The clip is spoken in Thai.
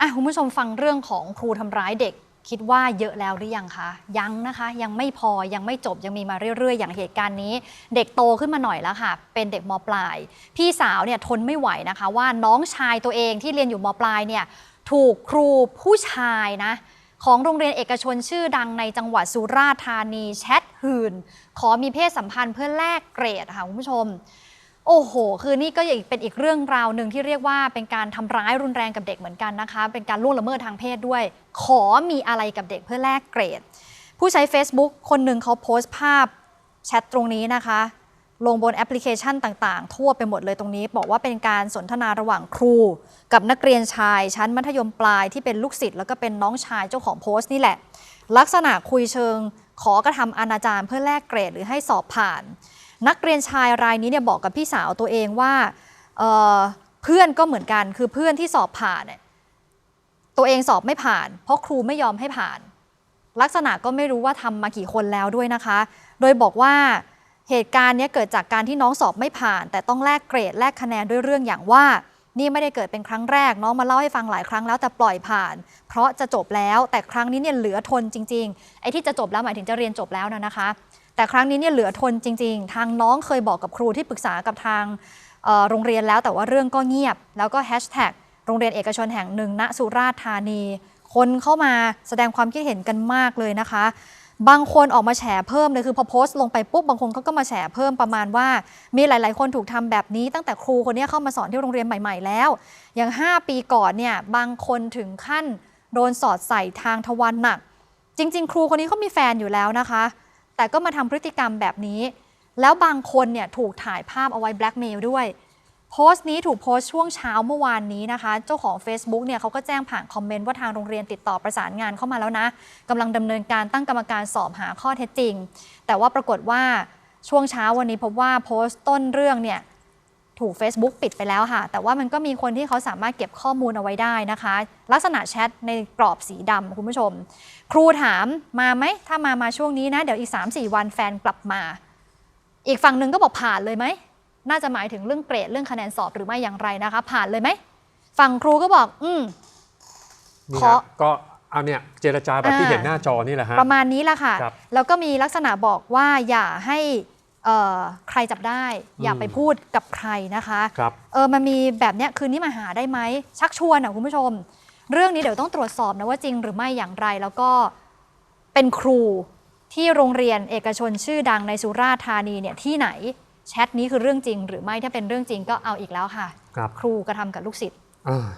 อะคุณผู้ชมฟังเรื่องของครูทำร้ายเด็ก คิดว่าเยอะแล้วหรือยังคะ ยังนะคะ ยังไม่พอยังไม่จบยังมีมาเรื่อย ๆ อย่างเหตุการณ์นี้ เด็กโตขึ้นมาหน่อยแล้วค่ะ เป็นเด็กมปลาย พี่สาวเนี่ยทนไม่ไหวนะคะ ว่าน้องชายตัวเองที่เรียนอยู่มปลายเนี่ยถูกครูผู้ชายนะของโรงเรียนเอกชนชื่อดังในจังหวัดสุราษฎร์ธานีแชทหื่น ขอมีเพศสัมพันธ์เพื่อแลกเกรดค่ะคุณผู้ชม โอ้โห คือนี่ก็อีกเป็นอีกเรื่องราวหนึ่งที่เรียกว่าเป็นการทำร้ายรุนแรงกับเด็กเหมือนกันนะคะ เป็นการล่วงละเมิดทางเพศด้วย ขอมีอะไรกับเด็กเพื่อแลกเกรด ผู้ใช้ Facebook คนหนึ่งเขาโพสต์ภาพแชทตรงนี้นะคะ ลงบนแอปพลิเคชันต่างๆ ทั่วไปหมดเลยตรงนี้ บอกว่าเป็นการสนทนาระหว่างครู กับนักเรียนชายชั้นมัธยมปลายที่เป็นลูกศิษย์แล้วก็เป็นน้องชายเจ้าของโพสต์นี่แหละ ลักษณะคุยเชิง ขอกระทำอนาจารเพื่อแลกเกรด หรือให้สอบผ่าน นักเรียนชายรายนี้เนี่ยบอกกับพี่สาวตัวเองว่าเเพื่อนก็เหมือนกันคือเพื่อนที่สอบผ่านเนี่ยตัวเองสอบไม่ผ่าน เพราะครูไม่ยอมให้ผ่าน ลักษณะก็ไม่รู้ว่าทำมากี่คนแล้วด้วยนะคะ โดยบอกว่าเหตุการณ์เนี้ยเกิดจากการที่น้องสอบไม่ผ่าน แต่ต้องแลกเกรดแลกคะแนนด้วยเรื่องอย่างว่า นี่ไม่ได้เกิดเป็นครั้งแรก น้องมาเล่าให้ฟังหลายครั้งแล้วแต่ปล่อยผ่าน เพราะจะจบแล้วแต่ครั้งนี้เนี่ยเหลือทนจริงๆไอ้ที่จะจบแล้วหมายถึงจะเรียนจบแล้วนะนะคะ แต่ครั้งนี้เนี่ยเหลือทนจริง ๆ ทางน้องเคยบอกกับครูที่ปรึกษากับทางโรงเรียนแล้วแต่ว่าเรื่องก็เงียบ แล้วก็แฮชแท็กโรงเรียนเอกชนแห่งหนึ่งณสุราษฎร์ธานี คนเข้ามาแสดงความคิดเห็นกันมากเลยนะคะ บางคนออกมาแฉเพิ่มเลยคือพอโพสต์ลงไปปุ๊บบางคนเขาก็มาแฉเพิ่มประมาณว่า มีหลาย ๆ คนถูกทำแบบนี้ ตั้งแต่ครูคนนี้เข้ามาสอนที่โรงเรียนใหม่ ๆ แล้ว อย่าง 5 ปีก่อนเนี่ยบางคนถึงขั้นโดนสอดใส่ทางทวารหนัก จริง ๆ ครูคนนี้เขามีแฟนอยู่แล้วนะคะ แต่ก็มาทำพฤติกรรมแบบนี้ แล้วบางคนเนี่ยถูกถ่ายภาพเอาไว้แบล็กเมลด้วย โพสต์นี้ถูกโพสต์ช่วงเช้าเมื่อวานนี้นะคะ เจ้าของ Facebook เนี่ยเขาก็แจ้งผ่านคอมเมนต์ว่าทางโรงเรียนติดต่อประสานงานเข้ามาแล้วนะกำลังดำเนินการตั้งกรรมการสอบหาข้อเท็จจริง แต่ว่าปรากฏว่าช่วงเช้าวันนี้พบว่าโพสต์ต้นเรื่องเนี่ย ถูก Facebook ปิดไปแล้วค่ะ แต่ว่ามันก็มีคนที่เขาสามารถเก็บข้อมูลเอาไว้ได้นะคะ ลักษณะแชทในกรอบสีดำคุณผู้ชม ครูถามมาไหม ถ้ามามาช่วงนี้นะ เดี๋ยวอีก 3-4 วันแฟนกลับมา อีกฝั่งหนึ่งก็บอกผ่านเลยไหม น่าจะหมายถึงเรื่องเกรดเรื่องคะแนนสอบหรือไม่อย่างไรนะคะ ผ่านเลยไหม ฝั่งครูก็บอก อืมนี่ขอฮะก็เอาเนี่ยเจรจาแบบที่อ่าเห็นหน้าจอนี่แหละฮะประมาณนี้แหละค่ะครับแล้วก็มีลักษณะบอกว่าอย่าให้เอ่อ ใครจับได้อย่าอืมไปพูดกับใครนะคะครับเออมันมีแบบเนี้ยคืนนี้มาหาได้ไหมชักชวนอะคุณผู้ชม เรื่องนี้เดี๋ยวต้องตรวจสอบนะว่าจริงหรือไม่อย่างไรแล้วก็เป็นครูที่โรงเรียนเอกชนชื่อดังในสุราษฎร์ธานีเนี่ยที่ไหนแชทนี้คือเรื่องจริง หรือไม่ถ้าเป็นเรื่องจริงก็เอาอีกแล้วค่ะครับครูกระทำกับลูกศิษย์อ่า